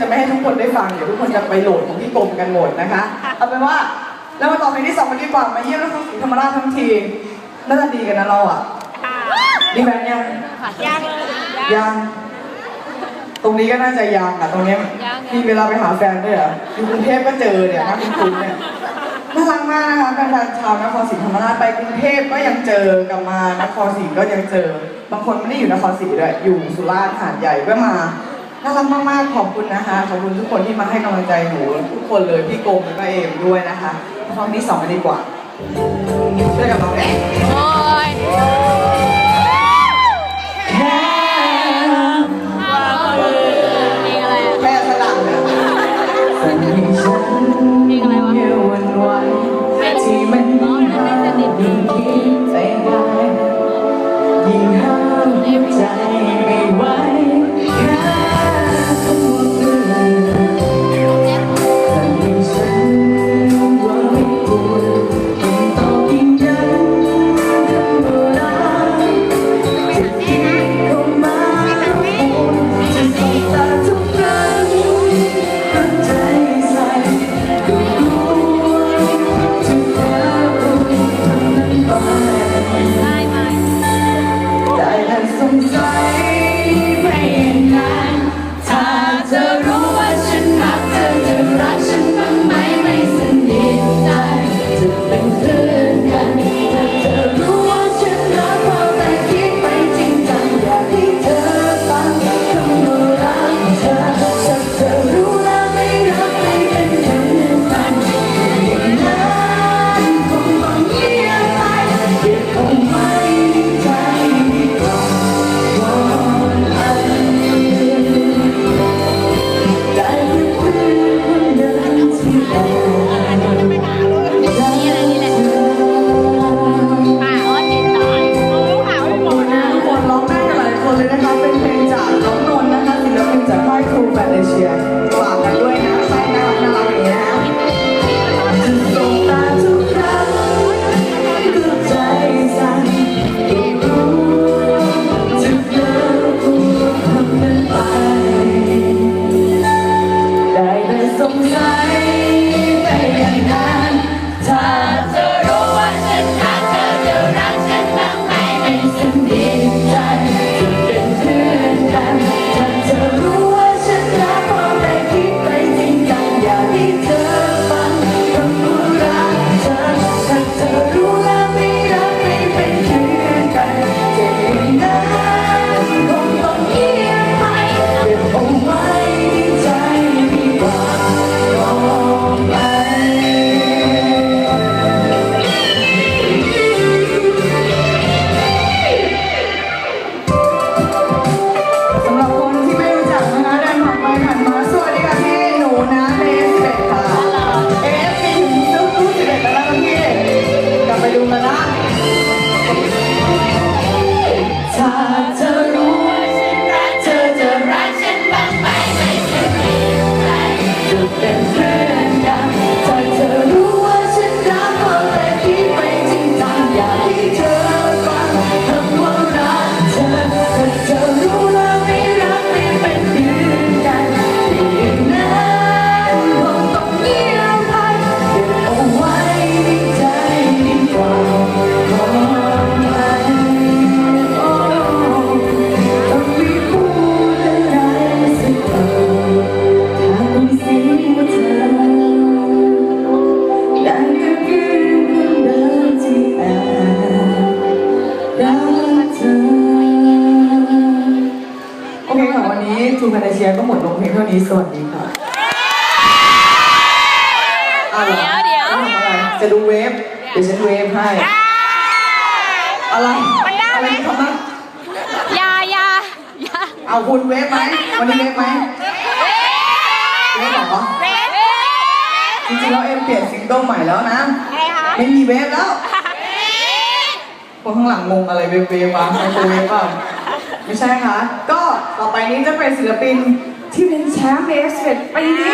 จะไม่ให้ทุกคนได้ฟังเดี๋ยวทุกคนจะไปโหลดของพี่กรมกันหมดนะคะเอาเป็นว่าแล้วมาต่อเพลงที่สองกันดีกว่ามาเยี่ยมนครศรีธรรมราชทั้งทีน่าจะดีกันนะเราอะดีแฟนยังยังยังตรงนี้ก็น่าจะยังอะตรงเนี้ยยังมีเวลาไปหาแฟนด้วยเหรออยู่กรุงเทพก็เจอเนี่ยนะคุณคุณเนี่ยน่ารักมากนะคะแฟนๆชาวนครศรีธรรมราชไปกรุงเทพก็ยังเจอกลับมานครศรีก็ยังเจอบางคนไม่ได้อยู่นครศรีด้วยอยู่สุราษฎร์หาดใหญ่ก็มา น่ารักมากๆ ขอบคุณนะคะ ขอบคุณทุกคนที่มาให้กำลังใจหนูทุกคนเลยพี่โกมแล้วก็เอมด้วยนะคะฟังที่สองกันดีกว่าช่วยกับน้องแดงโอ้ยแค่เพลงอะไรอะแค่สลับเนี่ยสั่งให้ฉันเพลงอะไรวะเมื่อวันไหวที่มันยิ่งห้ามยิ่งคิดา เวันนี้ทูแพนเชียก็หมดลงเพลงเท่านี้สวัสดีค่ะอ้าวหรอเดี๋ยวจะทำอะไรจะดูเวฟเดี๋ยวฉันเวฟให้ อะไรมันได้ไหมอะไรทำนะยายายาเอาคุณเวฟไหมวันนี้เวฟไหมเวฟเหรอเบ๊ะจริงๆแล้วเอ็มเปลี่ยนซิงเกิลใหม่แล้วนะไงคะไม่มีเวฟแล้วคนข้างหลังงงอะไรเวฟเวฟวะไมโครเวฟเปล่า ไม่ใช่ค่ะ ก็ต่อไปนี้จะเป็นศิลปินที่เป็นแชมป์เอสเปีปีนี้